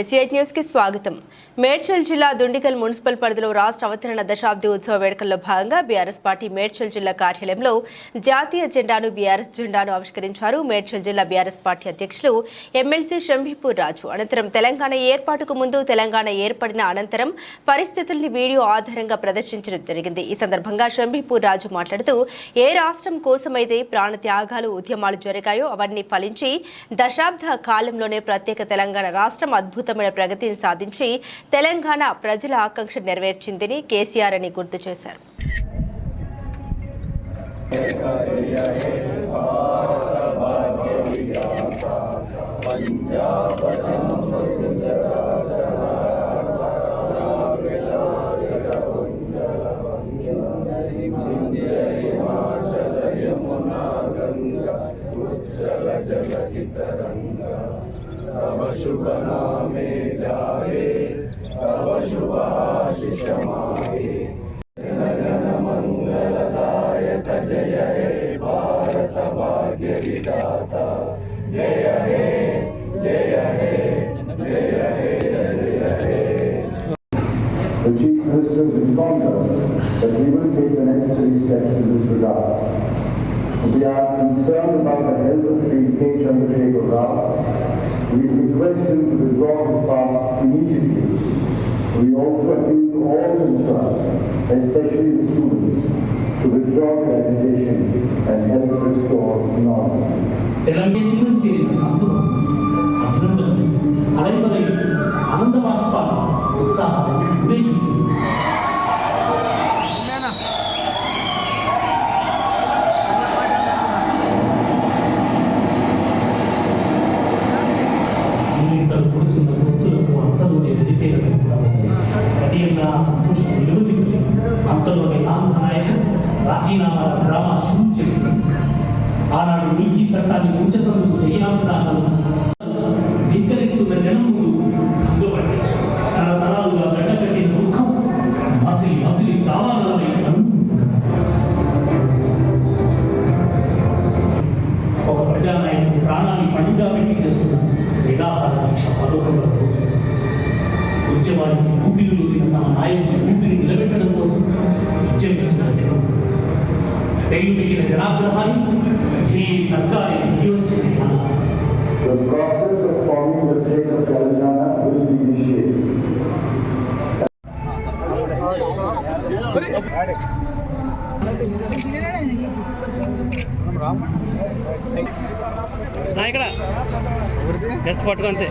ఎస్ఐట్ న్యూస్కి స్వాగతం. మేడ్చల్ జిల్లా దుండికల్ మున్సిపల్ పరిధిలో రాష్ట్ర అవతరణ దశాబ్ది ఉత్సవ వేడుకల్లో భాగంగా బీఆర్ఎస్ పార్టీ మేడ్చల్ జిల్లా కార్యాలయంలో జాతీయ జెండాను బీఆర్ఎస్ జెండాను ఆవిష్కరించారు. మేడ్చల్ జిల్లా బీఆర్ఎస్ పార్టీ అధ్యక్షులు ఎమ్మెల్సీ షంభీపూర్ రాజు. అనంతరం తెలంగాణ ఏర్పాటుకు ముందు తెలంగాణ ఏర్పడిన అనంతరం పరిస్థితుల్ని వీడియో ఆధారంగా ప్రదర్శించడం జరిగింది. ఈ సందర్భంగా షంభీపూర్ రాజు మాట్లాడుతూ ఏ రాష్ట్రం కోసమైతే ప్రాణ త్యాగాలు ఉద్యమాలు జరిగాయో అవన్నీ ఫలించి దశాబ్ద కాలంలోనే ప్రత్యేక తెలంగాణ రాష్ట్రం అద్భుత అద్భుతమైన ప్రగతిని సాధించి తెలంగాణ ప్రజల ఆకాంక్ష నెరవేర్చిందని కేసీఆర్ అని గుర్తు చేశారు. तव शुभ नामे जागे तव शुभाशिष मागे जय हे भारत भाग्य विदाता जय हे जय हे जय हे जय हे The Chief Minister informed us that we will take the necessary steps in this regard. We are concerned about the health of the Indian Chandrasekhar Rao We request him to withdraw his pass immediately. We also appeal to all concerned, especially the students, to withdraw their agitation and help restore normalcy. Telangana చేరిన సంతులు అభినందనలు అలైమలై ఆనంద బాష్పాలు ఉత్సాహం ఉరేగి అంతలోనే వెలిపేయడం కూడా ఉంది కడియంగా ఆ సంతోషం నిలువనింది అంతలోనే ఆంధ్ర నాయకులు డ్రామా షూట్ చేసింది ఆనాడు నీతి చట్టాన్ని ఉంచతందుకు జయాగ్రహాలు తమ నాయకుడి ఊపిరి నిలబెట్టడం కోసం ఉద్యమిస్తున్న జనం పెళ్లి మిగిలిన జనాగ్రహాన్ని ఈ సర్కారి వినియోగించిన The process of forming the state of Telangana will be initiated. నా ఇక్కడ. జస్ట్ పట్టుకో అంతే.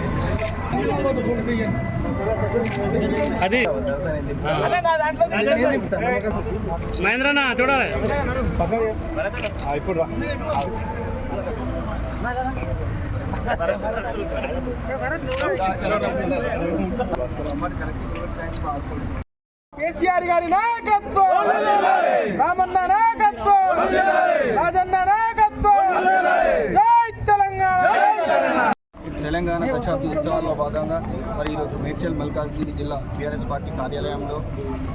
అది. మహేంద్రన్న చూడాలి. కేసీఆర్ గారి నాయకత్వం. రామన్న నాయకత్వం. రాజన్న నాయకత్వం జై తెలంగాణ తెలంగాణ ఉత్సవాల్లో భాగంగా మరి ఈరోజు మేడ్చల్ మల్కాజ్గిరి జిల్లా బీఆర్ఎస్ పార్టీ కార్యాలయంలో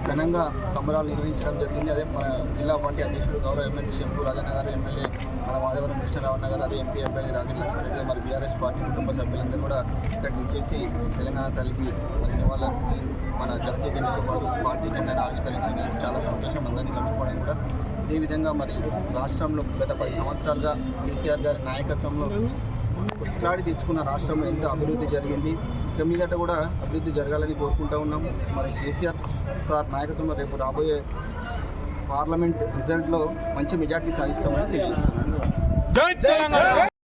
ఘనంగా సంబరాలు నిర్వహించడం జరిగింది. అదే మన జిల్లా పార్టీ అధ్యక్షుడు గౌరవ ఎమ్మెల్సీ శంపు రాజన్న గారు ఎమ్మెల్యే మన మాధవరం కృష్ణరావణ గారు అదే ఎంపీ ఎమ్మెల్యే రాకెట్ లక్ష్మారెడ్డి మరి బీఆర్ఎస్ పార్టీ కుటుంబ సభ్యులందరూ కూడా ఇక్కడికి వచ్చేసి తెలంగాణ తల్లికి మరి నివాళులకి మన జాతీయ జెండాతో పాటు పార్టీ జెండాను ఆవిష్కరించింది చాలా సంతోషం అందరినీ కలుసుకోవడం కూడా. అదేవిధంగా మరి రాష్ట్రంలో గత పది సంవత్సరాలుగా కేసీఆర్ గారి నాయకత్వంలో కొట్లాడి తెచ్చుకున్న రాష్ట్రంలో ఎంత అభివృద్ధి జరిగింది. ఇక మీదట కూడా అభివృద్ధి జరగాలని కోరుకుంటా ఉన్నాము మరి కేసీఆర్ సార్ నాయకత్వంలో రేపు రాబోయే పార్లమెంట్ రిజల్ట్లో మంచి మెజార్టీ సాధిస్తామని తెలియజేస్తున్నాను